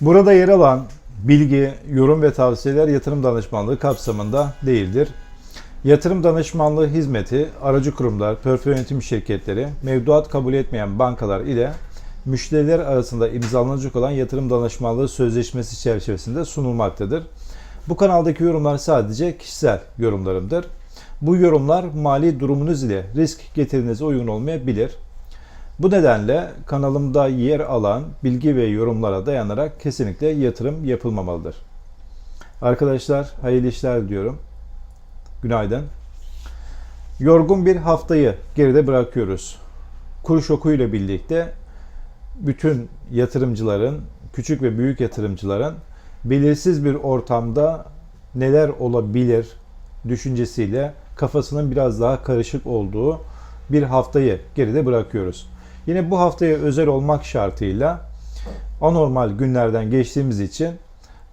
Burada yer alan bilgi, yorum ve tavsiyeler yatırım danışmanlığı kapsamında değildir. Yatırım danışmanlığı hizmeti aracı kurumlar, portföy yönetim şirketleri, mevduat kabul etmeyen bankalar ile müşteriler arasında imzalanacak olan yatırım danışmanlığı sözleşmesi çerçevesinde sunulmaktadır. Bu kanaldaki yorumlar sadece kişisel yorumlarımdır. Bu yorumlar mali durumunuz ile risk getirinize uygun olmayabilir. Bu nedenle kanalımda yer alan bilgi ve yorumlara dayanarak kesinlikle yatırım yapılmamalıdır. Arkadaşlar hayırlı işler diyorum. Günaydın. Yorgun bir haftayı geride bırakıyoruz. Kur şokuyla birlikte bütün yatırımcıların, küçük ve büyük yatırımcıların belirsiz bir ortamda neler olabilir düşüncesiyle kafasının biraz daha karışık olduğu bir haftayı geride bırakıyoruz. Yine bu haftaya özel olmak şartıyla anormal günlerden geçtiğimiz için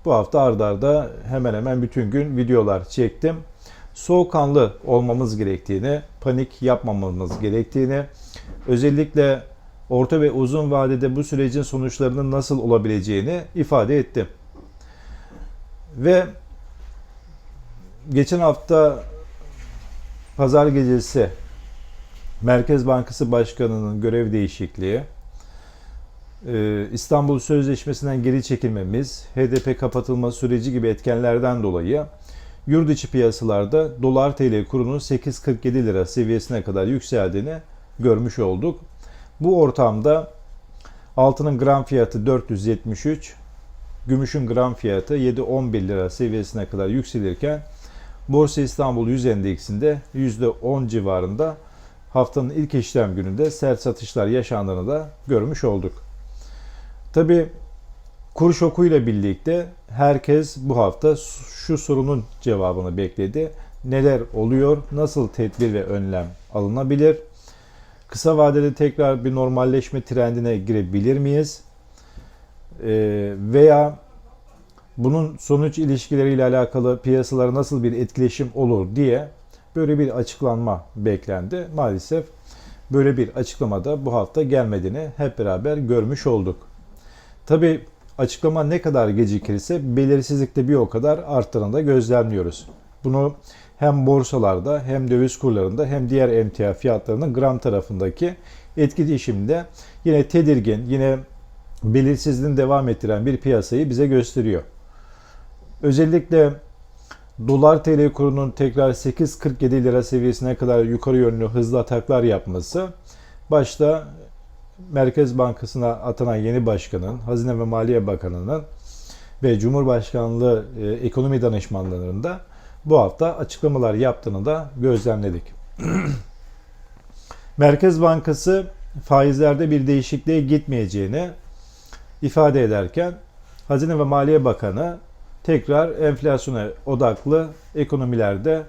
bu hafta ardarda arda hemen hemen bütün gün videolar çektim. Soğukkanlı olmamız gerektiğini, panik yapmamamız gerektiğini, özellikle orta ve uzun vadede bu sürecin sonuçlarının nasıl olabileceğini ifade ettim. Ve geçen hafta pazar gecesi Merkez Bankası Başkanı'nın görev değişikliği, e, İstanbul Sözleşmesi'nden geri çekilmemiz, HDP kapatılma süreci gibi etkenlerden dolayı yurt içi piyasalarda dolar TL kurunun 8.47 lira seviyesine kadar yükseldiğini görmüş olduk. Bu ortamda altının gram fiyatı 473, gümüşün gram fiyatı 7.11 lira seviyesine kadar yükselirken Borsa İstanbul 100 endeksinde %10 civarında haftanın ilk işlem gününde sert satışlar yaşandığını da görmüş olduk. Tabi kur şokuyla birlikte herkes bu hafta şu sorunun cevabını bekledi. Neler oluyor? Nasıl tedbir ve önlem alınabilir? Kısa vadede tekrar bir normalleşme trendine girebilir miyiz? Ee, veya bunun sonuç ilişkileriyle alakalı piyasalara nasıl bir etkileşim olur diye böyle bir açıklanma beklendi. Maalesef böyle bir açıklamada bu hafta gelmediğini hep beraber görmüş olduk. Tabi açıklama ne kadar gecikirse belirsizlikte bir o kadar arttığını da gözlemliyoruz. Bunu hem borsalarda hem döviz kurlarında hem diğer emtia fiyatlarının gram tarafındaki etkileşimde yine tedirgin, yine belirsizliğini devam ettiren bir piyasayı bize gösteriyor. Özellikle dolar TL kurunun tekrar 8.47 lira seviyesine kadar yukarı yönlü hızlı ataklar yapması başta Merkez Bankası'na atanan yeni başkanın, Hazine ve Maliye Bakanı'nın ve Cumhurbaşkanlığı e, ekonomi danışmanlarının da bu hafta açıklamalar yaptığını da gözlemledik. Merkez Bankası faizlerde bir değişikliğe gitmeyeceğini ifade ederken Hazine ve Maliye Bakanı tekrar enflasyona odaklı ekonomilerde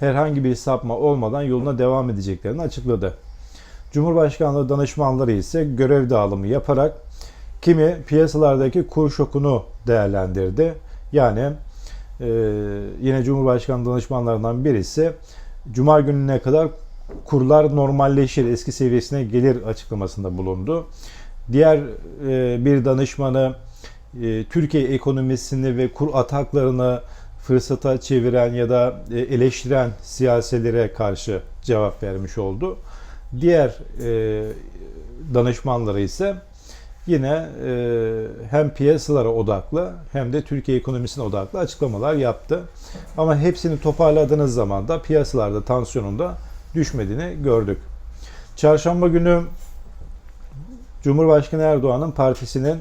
herhangi bir sapma olmadan yoluna devam edeceklerini açıkladı. Cumhurbaşkanlığı danışmanları ise görev dağılımı yaparak kimi piyasalardaki kur şokunu değerlendirdi. Yani e, yine Cumhurbaşkanı danışmanlarından birisi Cuma gününe kadar kurlar normalleşir, eski seviyesine gelir açıklamasında bulundu. Diğer e, bir danışmanı e, Türkiye ekonomisini ve kur ataklarını fırsata çeviren ya da e, eleştiren siyaselere karşı cevap vermiş oldu. Diğer e, danışmanları ise yine hem piyasalara odaklı hem de Türkiye ekonomisine odaklı açıklamalar yaptı. Ama hepsini toparladığınız zaman da piyasalarda tansiyonun da düşmediğini gördük. Çarşamba günü Cumhurbaşkanı Erdoğan'ın partisinin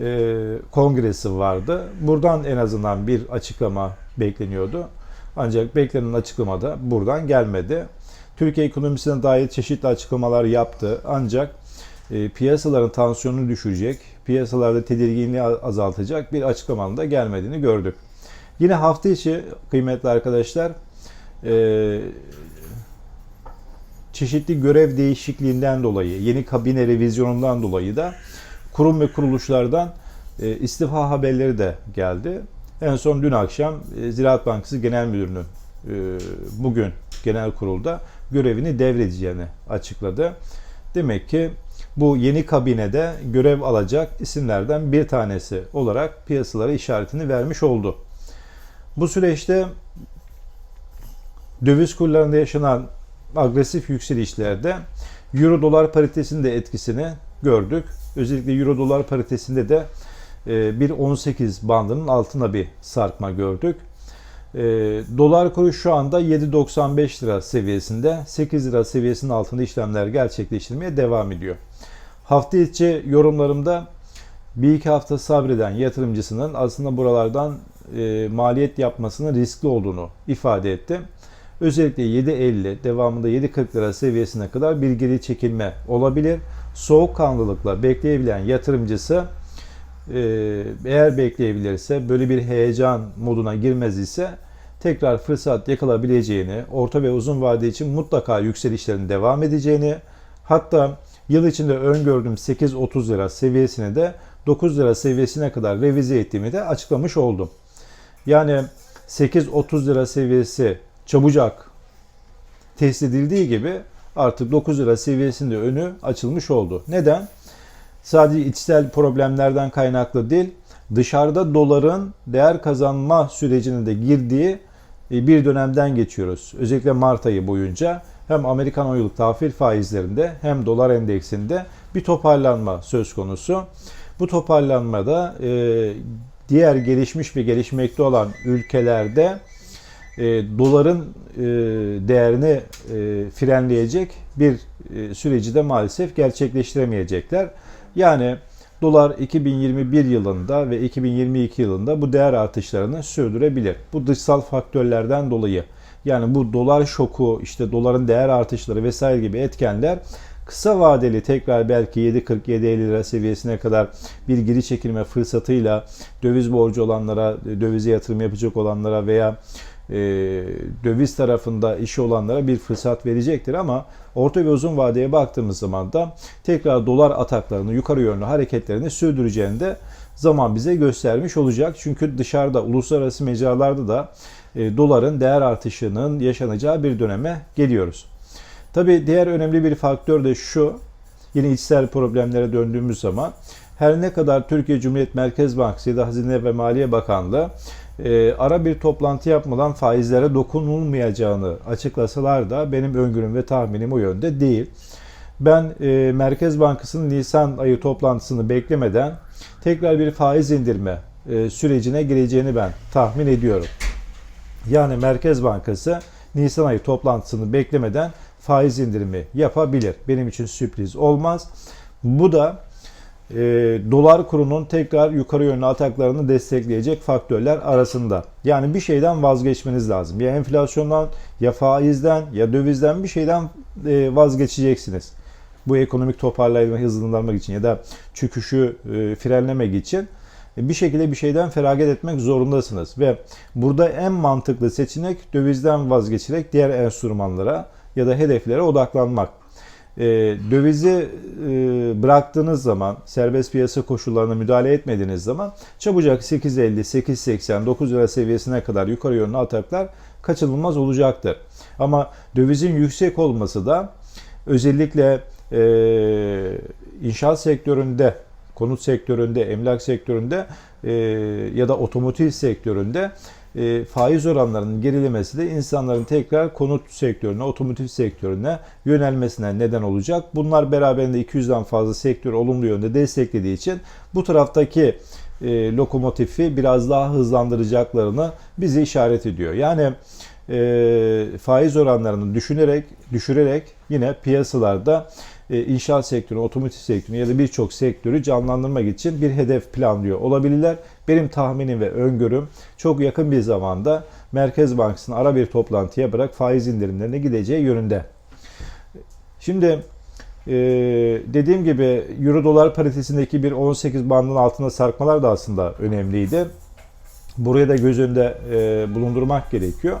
e, kongresi vardı. Buradan en azından bir açıklama bekleniyordu. Ancak beklenen açıklama da buradan gelmedi. Türkiye ekonomisine dair çeşitli açıklamalar yaptı. Ancak e, piyasaların tansiyonunu düşürecek, piyasalarda tedirginliği azaltacak bir açıklamanın da gelmediğini gördük. Yine hafta içi kıymetli arkadaşlar e, çeşitli görev değişikliğinden dolayı, yeni kabine revizyonundan dolayı da kurum ve kuruluşlardan e, istifa haberleri de geldi. En son dün akşam e, Ziraat Bankası Genel Müdürü'nün e, bugün genel kurulda görevini devredeceğini açıkladı. Demek ki bu yeni kabinede görev alacak isimlerden bir tanesi olarak piyasalara işaretini vermiş oldu. Bu süreçte döviz kurlarında yaşanan agresif yükselişlerde euro dolar paritesinin de etkisini gördük. Özellikle euro dolar paritesinde de e, 1.18 bandının altına bir sarkma gördük. E, dolar kuru şu anda 7.95 lira seviyesinde 8 lira seviyesinin altında işlemler gerçekleştirmeye devam ediyor. Hafta içi yorumlarımda bir iki hafta sabreden yatırımcısının aslında buralardan e, maliyet yapmasının riskli olduğunu ifade ettim. Özellikle 7.50 devamında 7.40 lira seviyesine kadar bir geri çekilme olabilir. Soğukkanlılıkla bekleyebilen yatırımcısı e, eğer bekleyebilirse böyle bir heyecan moduna girmez ise tekrar fırsat yakalabileceğini, orta ve uzun vade için mutlaka yükselişlerin devam edeceğini, hatta yıl içinde öngördüğüm 8.30 lira seviyesine de 9 lira seviyesine kadar revize ettiğimi de açıklamış oldum. Yani 8.30 lira seviyesi çabucak test edildiği gibi artık 9 lira seviyesinde önü açılmış oldu. Neden? Sadece içsel problemlerden kaynaklı değil, dışarıda doların değer kazanma sürecine de girdiği e, bir dönemden geçiyoruz. Özellikle Mart ayı boyunca hem Amerikan oyuluk tahvil faizlerinde hem dolar endeksinde bir toparlanma söz konusu. Bu toparlanmada e, diğer gelişmiş ve gelişmekte olan ülkelerde e, doların e, değerini e, frenleyecek bir e, süreci de maalesef gerçekleştiremeyecekler. Yani dolar 2021 yılında ve 2022 yılında bu değer artışlarını sürdürebilir. Bu dışsal faktörlerden dolayı. Yani bu dolar şoku, işte doların değer artışları vesaire gibi etkenler kısa vadeli tekrar belki 7.47-50 lira seviyesine kadar bir geri çekilme fırsatıyla döviz borcu olanlara, dövize yatırım yapacak olanlara veya e, döviz tarafında işi olanlara bir fırsat verecektir ama orta ve uzun vadeye baktığımız zaman da tekrar dolar ataklarını, yukarı yönlü hareketlerini sürdüreceğini de zaman bize göstermiş olacak. Çünkü dışarıda uluslararası mecralarda da e, doların değer artışının yaşanacağı bir döneme geliyoruz. Tabi diğer önemli bir faktör de şu, yine içsel problemlere döndüğümüz zaman her ne kadar Türkiye Cumhuriyet Merkez Bankası ya da Hazine ve Maliye Bakanlığı e, ara bir toplantı yapmadan faizlere dokunulmayacağını açıklasalar da benim öngörüm ve tahminim o yönde değil. Ben e, Merkez Bankası'nın Nisan ayı toplantısını beklemeden tekrar bir faiz indirme e, sürecine gireceğini ben tahmin ediyorum. Yani Merkez Bankası Nisan ayı toplantısını beklemeden faiz indirimi yapabilir. Benim için sürpriz olmaz. Bu da e, dolar kurunun tekrar yukarı yönlü ataklarını destekleyecek faktörler arasında. Yani bir şeyden vazgeçmeniz lazım. Ya enflasyondan ya faizden ya dövizden bir şeyden e, vazgeçeceksiniz. Bu ekonomik toparlanma hızlandırmak için ya da çöküşü e, frenlemek için bir şekilde bir şeyden feragat etmek zorundasınız. Ve burada en mantıklı seçenek dövizden vazgeçerek diğer enstrümanlara ya da hedeflere odaklanmak. E, dövizi e, bıraktığınız zaman, serbest piyasa koşullarına müdahale etmediğiniz zaman çabucak 8.50, 8.80, 9 lira seviyesine kadar yukarı yönlü ataklar kaçınılmaz olacaktır. Ama dövizin yüksek olması da özellikle e, inşaat sektöründe, konut sektöründe, emlak sektöründe e, ya da otomotiv sektöründe e, faiz oranlarının gerilemesi de insanların tekrar konut sektörüne, otomotiv sektörüne yönelmesine neden olacak. Bunlar beraberinde 200'den fazla sektör olumlu yönde desteklediği için bu taraftaki e, lokomotifi biraz daha hızlandıracaklarını bize işaret ediyor. Yani e, faiz oranlarını düşünerek, düşürerek yine piyasalarda inşaat sektörü, otomotiv sektörü ya da birçok sektörü canlandırmak için bir hedef planlıyor olabilirler. Benim tahminim ve öngörüm çok yakın bir zamanda Merkez Bankası'nın ara bir toplantıya bırak faiz indirimlerine gideceği yönünde. Şimdi e, dediğim gibi Euro dolar paritesindeki bir 18 bandının altında sarkmalar da aslında önemliydi. Buraya da göz önünde e, bulundurmak gerekiyor.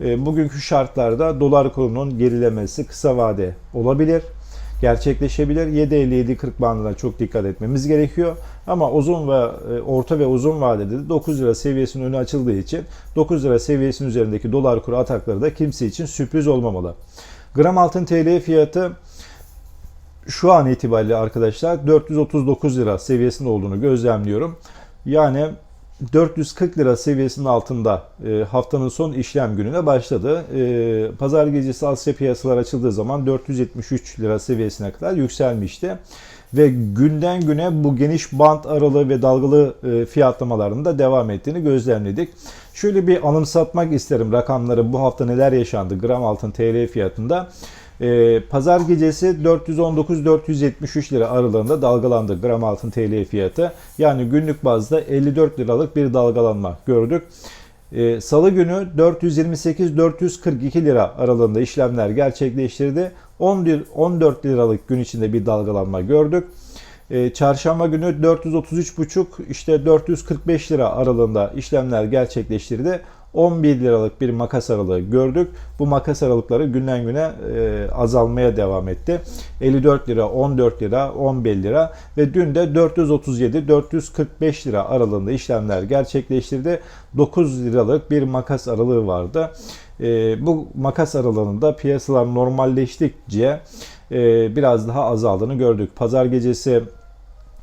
E, bugünkü şartlarda dolar kurunun gerilemesi kısa vade olabilir gerçekleşebilir. 7.50-7.40 bandına çok dikkat etmemiz gerekiyor. Ama uzun ve e, orta ve uzun vadede de 9 lira seviyesinin önü açıldığı için 9 lira seviyesinin üzerindeki dolar kuru atakları da kimse için sürpriz olmamalı. Gram altın TL fiyatı şu an itibariyle arkadaşlar 439 lira seviyesinde olduğunu gözlemliyorum. Yani 440 lira seviyesinin altında e, haftanın son işlem gününe başladı. E, pazar gecesi Asya piyasalar açıldığı zaman 473 lira seviyesine kadar yükselmişti. Ve günden güne bu geniş bant aralığı ve dalgalı e, fiyatlamaların da devam ettiğini gözlemledik. Şöyle bir anımsatmak isterim rakamları bu hafta neler yaşandı gram altın TL fiyatında. Ee, pazar gecesi 419-473 lira aralığında dalgalandı gram altın TL fiyatı. Yani günlük bazda 54 liralık bir dalgalanma gördük. Ee, Salı günü 428-442 lira aralığında işlemler gerçekleştirdi. 11, 14 liralık gün içinde bir dalgalanma gördük. Ee, Çarşamba günü 433,5 işte 445 lira aralığında işlemler gerçekleştirdi. 11 liralık bir makas aralığı gördük. Bu makas aralıkları günden güne e, azalmaya devam etti. 54 lira, 14 lira, 11 lira ve dün de 437-445 lira aralığında işlemler gerçekleştirdi. 9 liralık bir makas aralığı vardı. E, bu makas aralığında piyasalar normalleştikçe e, biraz daha azaldığını gördük. Pazar gecesi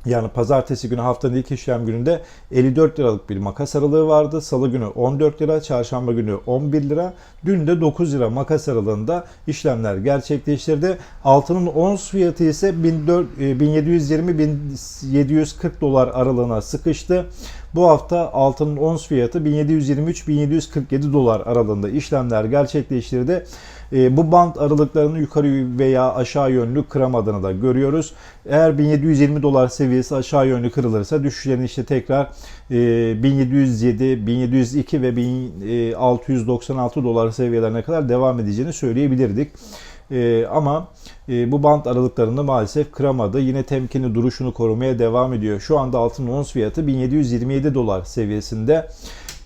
yani pazartesi günü haftanın ilk işlem gününde 54 liralık bir makas aralığı vardı. Salı günü 14 lira, çarşamba günü 11 lira. Dün de 9 lira makas aralığında işlemler gerçekleştirdi. Altının ons fiyatı ise 1720-1740 dolar aralığına sıkıştı. Bu hafta altının ons fiyatı 1723-1747 dolar aralığında işlemler gerçekleştirdi. E, bu band aralıklarını yukarı veya aşağı yönlü kıramadığını da görüyoruz. Eğer 1720 dolar seviyesi aşağı yönlü kırılırsa düşüşlerin işte tekrar e, 1707, 1702 ve 1696 dolar seviyelerine kadar devam edeceğini söyleyebilirdik. E, ama e, bu band aralıklarını maalesef kıramadı. Yine temkinli duruşunu korumaya devam ediyor. Şu anda altın ons fiyatı 1727 dolar seviyesinde.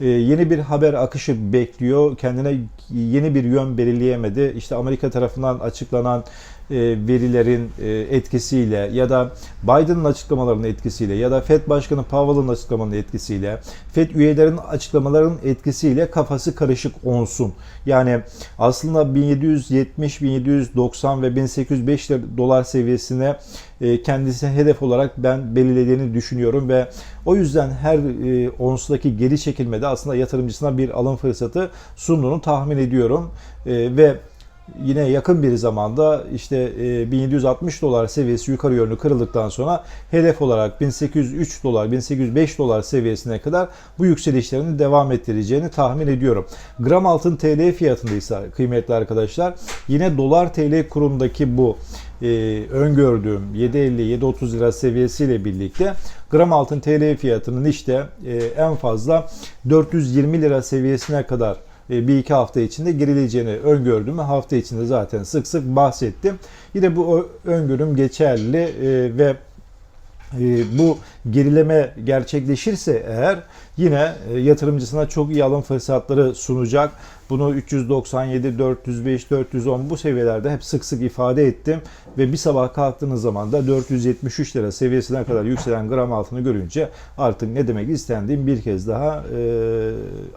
E, yeni bir haber akışı bekliyor. Kendine yeni bir yön belirleyemedi. İşte Amerika tarafından açıklanan verilerin e, etkisiyle ya da Biden'ın açıklamalarının etkisiyle ya da Fed Başkanı Powell'ın açıklamalarının etkisiyle Fed üyelerinin açıklamalarının etkisiyle kafası karışık onsun. Yani aslında 1770, 1790 ve 1805 dolar seviyesine e, kendisi hedef olarak ben belirlediğini düşünüyorum ve o yüzden her onsdaki geri çekilmede aslında yatırımcısına bir alım fırsatı sunduğunu tahmin ediyorum ve yine yakın bir zamanda işte 1760 dolar seviyesi yukarı yönlü kırıldıktan sonra hedef olarak 1803 dolar, 1805 dolar seviyesine kadar bu yükselişlerini devam ettireceğini tahmin ediyorum. Gram altın TL fiyatında ise kıymetli arkadaşlar yine dolar TL kurundaki bu e, öngördüğüm 7.50-7.30 lira seviyesiyle birlikte gram altın TL fiyatının işte e, en fazla 420 lira seviyesine kadar e, bir iki hafta içinde gerileceğini öngördüğümü hafta içinde zaten sık sık bahsettim. Yine bu öngörüm geçerli e, ve e, bu gerileme gerçekleşirse eğer yine yatırımcısına çok iyi alım fırsatları sunacak. Bunu 397, 405, 410 bu seviyelerde hep sık sık ifade ettim. Ve bir sabah kalktığınız zaman da 473 lira seviyesine kadar yükselen gram altını görünce artık ne demek istendiğim bir kez daha e,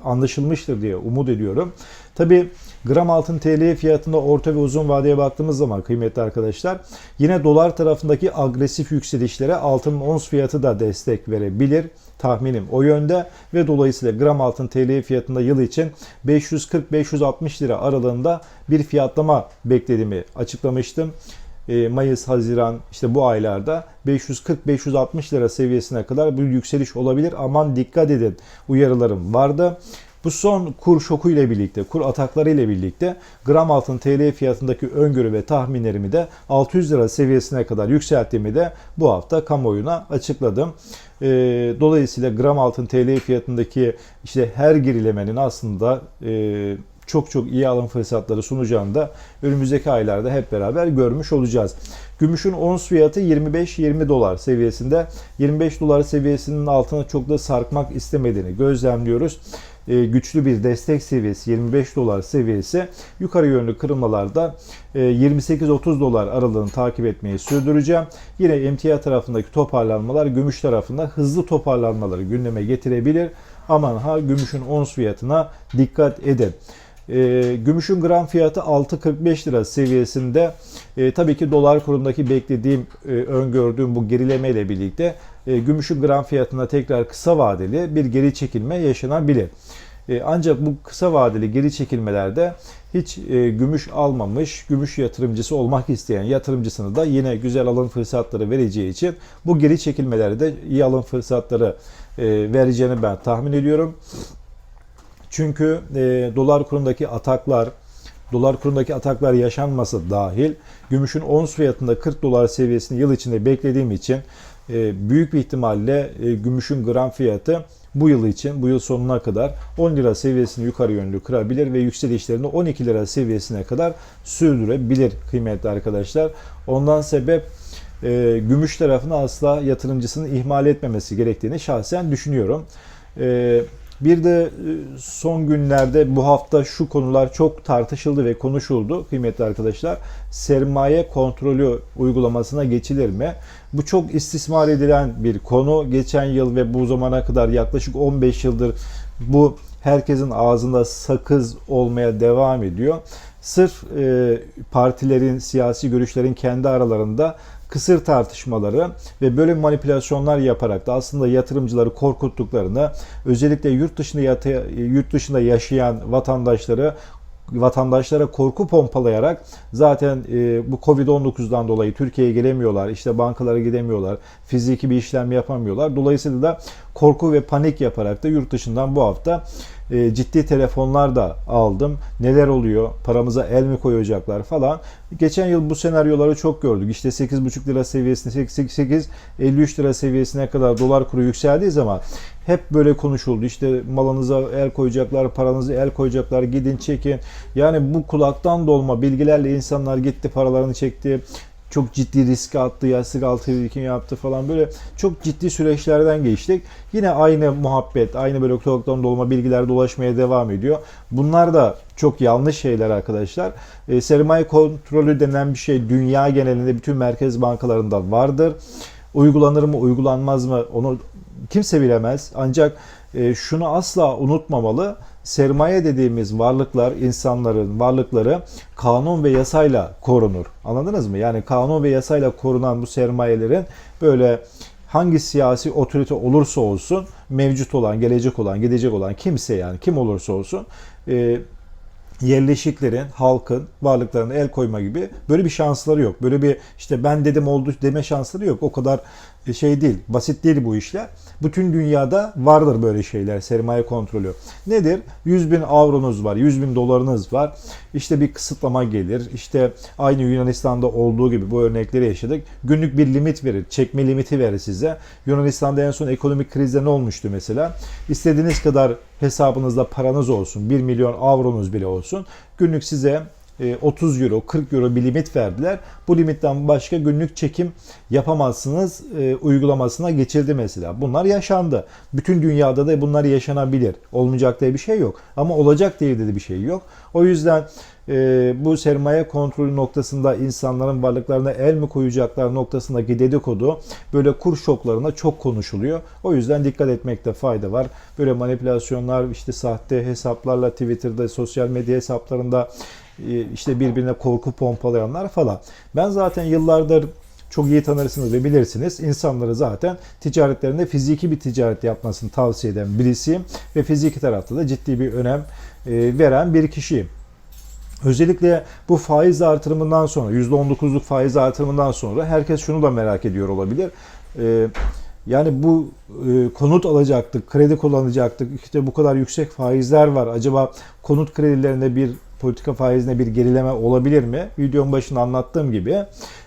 anlaşılmıştır diye umut ediyorum. Tabi gram altın TL fiyatında orta ve uzun vadeye baktığımız zaman kıymetli arkadaşlar yine dolar tarafındaki agresif yükselişlere altının ons fiyatı da destek verebilir. Tahminim o yönde ve dolayısıyla gram altın TL fiyatında yıl için 540-560 lira aralığında bir fiyatlama beklediğimi açıklamıştım. Mayıs, Haziran işte bu aylarda 540-560 lira seviyesine kadar bir yükseliş olabilir. Aman dikkat edin uyarılarım vardı. Bu son kur şoku ile birlikte, kur atakları ile birlikte gram altın TL fiyatındaki öngörü ve tahminlerimi de 600 lira seviyesine kadar yükselttiğimi de bu hafta kamuoyuna açıkladım. Ee, dolayısıyla gram altın TL fiyatındaki işte her gerilemenin aslında e, çok çok iyi alım fırsatları sunacağını da önümüzdeki aylarda hep beraber görmüş olacağız. Gümüşün ons fiyatı 25-20 dolar seviyesinde. 25 dolar seviyesinin altına çok da sarkmak istemediğini gözlemliyoruz. Ee, güçlü bir destek seviyesi 25 dolar seviyesi yukarı yönlü kırılmalarda 28-30 e, dolar aralığını takip etmeyi sürdüreceğim. Yine emtia tarafındaki toparlanmalar gümüş tarafında hızlı toparlanmaları gündeme getirebilir. Aman ha gümüşün ons fiyatına dikkat edin. E, gümüşün gram fiyatı 6.45 lira seviyesinde. E, tabii ki dolar kurundaki beklediğim, e, öngördüğüm bu gerileme ile birlikte e, gümüşün gram fiyatına tekrar kısa vadeli bir geri çekilme yaşanabilir. E, ancak bu kısa vadeli geri çekilmelerde hiç e, gümüş almamış, gümüş yatırımcısı olmak isteyen yatırımcısını da yine güzel alım fırsatları vereceği için bu geri çekilmelerde iyi alım fırsatları e, vereceğini ben tahmin ediyorum. Çünkü e, dolar kurundaki ataklar, dolar kurundaki ataklar yaşanması dahil gümüşün ons fiyatında 40 dolar seviyesini yıl içinde beklediğim için e, büyük bir ihtimalle e, gümüşün gram fiyatı bu yıl için, bu yıl sonuna kadar 10 lira seviyesini yukarı yönlü kırabilir ve yükselişlerini 12 lira seviyesine kadar sürdürebilir kıymetli arkadaşlar. Ondan sebep e, gümüş tarafını asla yatırımcısının ihmal etmemesi gerektiğini şahsen düşünüyorum. E, bir de e, son günlerde bu hafta şu konular çok tartışıldı ve konuşuldu kıymetli arkadaşlar. Sermaye kontrolü uygulamasına geçilir mi? Bu çok istismar edilen bir konu. Geçen yıl ve bu zamana kadar yaklaşık 15 yıldır bu herkesin ağzında sakız olmaya devam ediyor. Sırf e, partilerin, siyasi görüşlerin kendi aralarında kısır tartışmaları ve böyle manipülasyonlar yaparak da aslında yatırımcıları korkuttuklarını, özellikle yurt dışında yata, yurt dışında yaşayan vatandaşları vatandaşlara korku pompalayarak zaten e, bu Covid-19'dan dolayı Türkiye'ye gelemiyorlar, işte bankalara gidemiyorlar, fiziki bir işlem yapamıyorlar. Dolayısıyla da korku ve panik yaparak da yurt dışından bu hafta e, ciddi telefonlar da aldım. Neler oluyor? Paramıza el mi koyacaklar falan. Geçen yıl bu senaryoları çok gördük. İşte 8,5 lira seviyesine 8 53 lira seviyesine kadar dolar kuru yükseldiği zaman hep böyle konuşuldu. İşte malınıza el koyacaklar, paranızı el koyacaklar, gidin çekin. Yani bu kulaktan dolma bilgilerle insanlar gitti, paralarını çekti çok ciddi risk attı, yastık altı birikim yaptı falan böyle çok ciddi süreçlerden geçtik. Yine aynı muhabbet, aynı böyle kulaktan dolma bilgiler dolaşmaya devam ediyor. Bunlar da çok yanlış şeyler arkadaşlar. E, sermaye kontrolü denen bir şey dünya genelinde bütün merkez bankalarında vardır. Uygulanır mı, uygulanmaz mı onu kimse bilemez. Ancak e, şunu asla unutmamalı. Sermaye dediğimiz varlıklar, insanların varlıkları kanun ve yasayla korunur. Anladınız mı? Yani kanun ve yasayla korunan bu sermayelerin böyle hangi siyasi otorite olursa olsun mevcut olan, gelecek olan, gidecek olan kimse yani kim olursa olsun e, yerleşiklerin, halkın varlıklarına el koyma gibi böyle bir şansları yok. Böyle bir işte ben dedim oldu deme şansları yok. O kadar şey değil, basit değil bu işler. Bütün dünyada vardır böyle şeyler, sermaye kontrolü. Nedir? 100 bin avronuz var, 100 bin dolarınız var. İşte bir kısıtlama gelir. İşte aynı Yunanistan'da olduğu gibi bu örnekleri yaşadık. Günlük bir limit verir, çekme limiti verir size. Yunanistan'da en son ekonomik krizde ne olmuştu mesela? İstediğiniz kadar hesabınızda paranız olsun, 1 milyon avronuz bile olsun. Günlük size 30 e, euro, 40 euro bir limit verdiler. Bu limitten başka günlük çekim yapamazsınız e, uygulamasına geçildi mesela. Bunlar yaşandı. Bütün dünyada da bunlar yaşanabilir. Olmayacak diye bir şey yok. Ama olacak diye de bir şey yok. O yüzden e, bu sermaye kontrolü noktasında insanların varlıklarına el mi koyacaklar noktasındaki dedikodu böyle kur şoklarına çok konuşuluyor. O yüzden dikkat etmekte fayda var. Böyle manipülasyonlar işte sahte hesaplarla Twitter'da, sosyal medya hesaplarında işte birbirine korku pompalayanlar falan. Ben zaten yıllardır çok iyi tanırsınız ve bilirsiniz. İnsanları zaten ticaretlerinde fiziki bir ticaret yapmasını tavsiye eden birisiyim. Ve fiziki tarafta da ciddi bir önem e, veren bir kişiyim. Özellikle bu faiz artırımından sonra, %19'luk faiz artırımından sonra herkes şunu da merak ediyor olabilir. E, yani bu konut alacaktık, kredi kullanacaktık, işte bu kadar yüksek faizler var. Acaba konut kredilerinde bir politika faizine bir gerileme olabilir mi? Videonun başında anlattığım gibi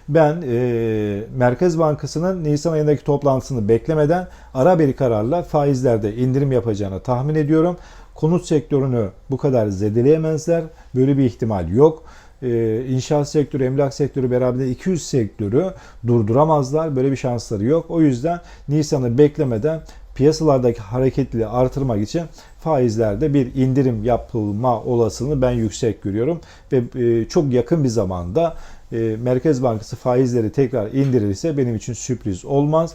ben e, Merkez Bankası'nın Nisan ayındaki toplantısını beklemeden ara bir kararla faizlerde indirim yapacağını tahmin ediyorum. Konut sektörünü bu kadar zedeleyemezler. Böyle bir ihtimal yok. Ee, inşaat sektörü, emlak sektörü beraber 200 sektörü durduramazlar. Böyle bir şansları yok. O yüzden Nisan'ı beklemeden piyasalardaki hareketliliği artırmak için faizlerde bir indirim yapılma olasılığını ben yüksek görüyorum ve e, çok yakın bir zamanda e, Merkez Bankası faizleri tekrar indirirse benim için sürpriz olmaz.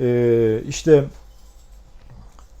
E, işte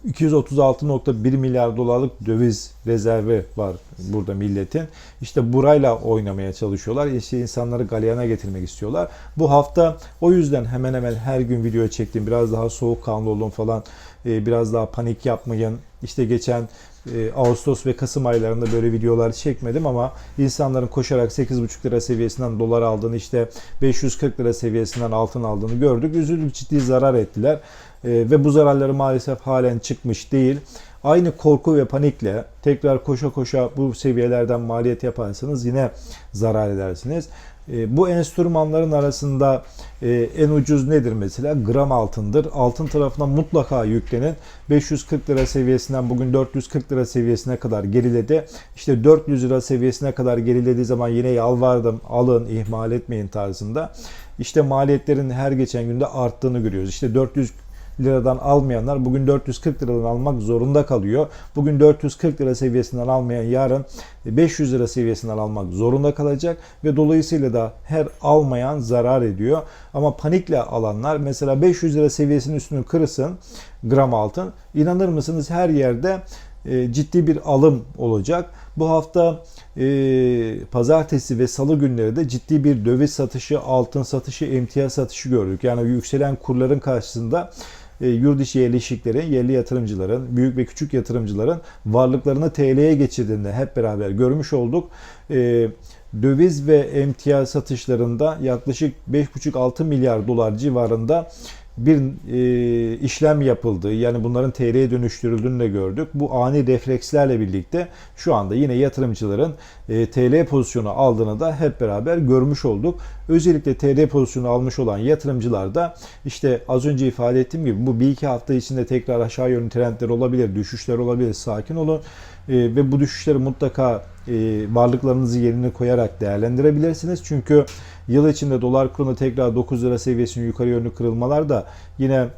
236.1 milyar dolarlık döviz rezervi var burada milletin. İşte burayla oynamaya çalışıyorlar. İşte insanları galyana getirmek istiyorlar. Bu hafta o yüzden hemen hemen her gün video çektim. Biraz daha soğukkanlı olun falan. Ee, Biraz daha panik yapmayın. İşte geçen e, Ağustos ve Kasım aylarında böyle videolar çekmedim ama insanların koşarak 8,5 lira seviyesinden dolar aldığını işte 540 lira seviyesinden altın aldığını gördük. Üzüldük ciddi zarar ettiler. E, ve bu zararları maalesef halen çıkmış değil. Aynı korku ve panikle tekrar koşa koşa bu seviyelerden maliyet yaparsanız yine zarar edersiniz. E, Bu enstrümanların arasında e, en ucuz nedir mesela? Gram altındır. Altın tarafına mutlaka yüklenin. 540 lira seviyesinden bugün 440 lira seviyesine kadar geriledi. İşte 400 lira seviyesine kadar gerilediği zaman yine yalvardım alın ihmal etmeyin tarzında. İşte maliyetlerin her geçen günde arttığını görüyoruz. İşte 400 liradan almayanlar bugün 440 liradan almak zorunda kalıyor. Bugün 440 lira seviyesinden almayan yarın 500 lira seviyesinden almak zorunda kalacak ve dolayısıyla da her almayan zarar ediyor. Ama panikle alanlar mesela 500 lira seviyesinin üstünü kırısın gram altın. İnanır mısınız her yerde e, ciddi bir alım olacak. Bu hafta e, pazartesi ve salı günleri de ciddi bir döviz satışı, altın satışı, emtia satışı gördük. Yani yükselen kurların karşısında e, yurt içi yerleşiklerin, yerli yatırımcıların, büyük ve küçük yatırımcıların varlıklarını TL'ye geçirdiğini hep beraber görmüş olduk. E, döviz ve emtia satışlarında yaklaşık 5,5-6 milyar dolar civarında bir e, işlem yapıldı. Yani bunların TL'ye dönüştürüldüğünü de gördük. Bu ani reflekslerle birlikte şu anda yine yatırımcıların e, TL pozisyonu aldığını da hep beraber görmüş olduk. Özellikle TL pozisyonu almış olan yatırımcılar da işte az önce ifade ettiğim gibi bu bir iki hafta içinde tekrar aşağı yönlü trendler olabilir, düşüşler olabilir. Sakin olun. E, ve bu düşüşleri mutlaka e, varlıklarınızı yerine koyarak değerlendirebilirsiniz. Çünkü yıl içinde dolar kurunu tekrar 9 lira seviyesinin yukarı yönlü kırılmalar da yine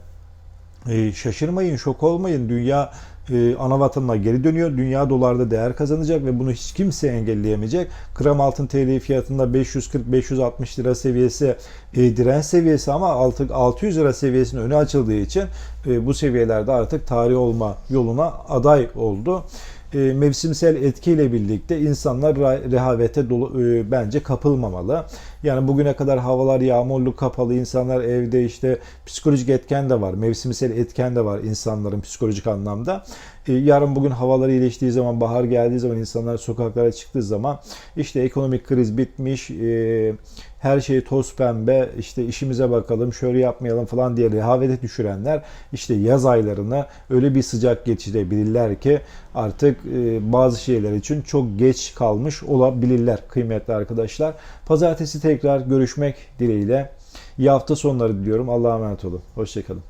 e, şaşırmayın, şok olmayın. Dünya e, ana vatanına geri dönüyor. Dünya dolarda değer kazanacak ve bunu hiç kimse engelleyemeyecek. Gram altın TL fiyatında 540-560 lira seviyesi e, direnç seviyesi ama artık 600 lira seviyesinin önü açıldığı için e, bu seviyelerde artık tarih olma yoluna aday oldu e, mevsimsel etkiyle birlikte insanlar rehavete dolu, e, bence kapılmamalı. Yani bugüne kadar havalar yağmurlu, kapalı, insanlar evde işte psikolojik etken de var, mevsimsel etken de var insanların psikolojik anlamda. E, yarın bugün havalar iyileştiği zaman, bahar geldiği zaman, insanlar sokaklara çıktığı zaman işte ekonomik kriz bitmiş, e, her şey toz pembe, işte işimize bakalım, şöyle yapmayalım falan diye rehavete düşürenler işte yaz aylarına öyle bir sıcak geçirebilirler ki artık e, bazı şeyler için çok geç kalmış olabilirler kıymetli arkadaşlar. Pazartesi tekrar görüşmek dileğiyle. İyi hafta sonları diliyorum. Allah'a emanet olun. Hoşçakalın.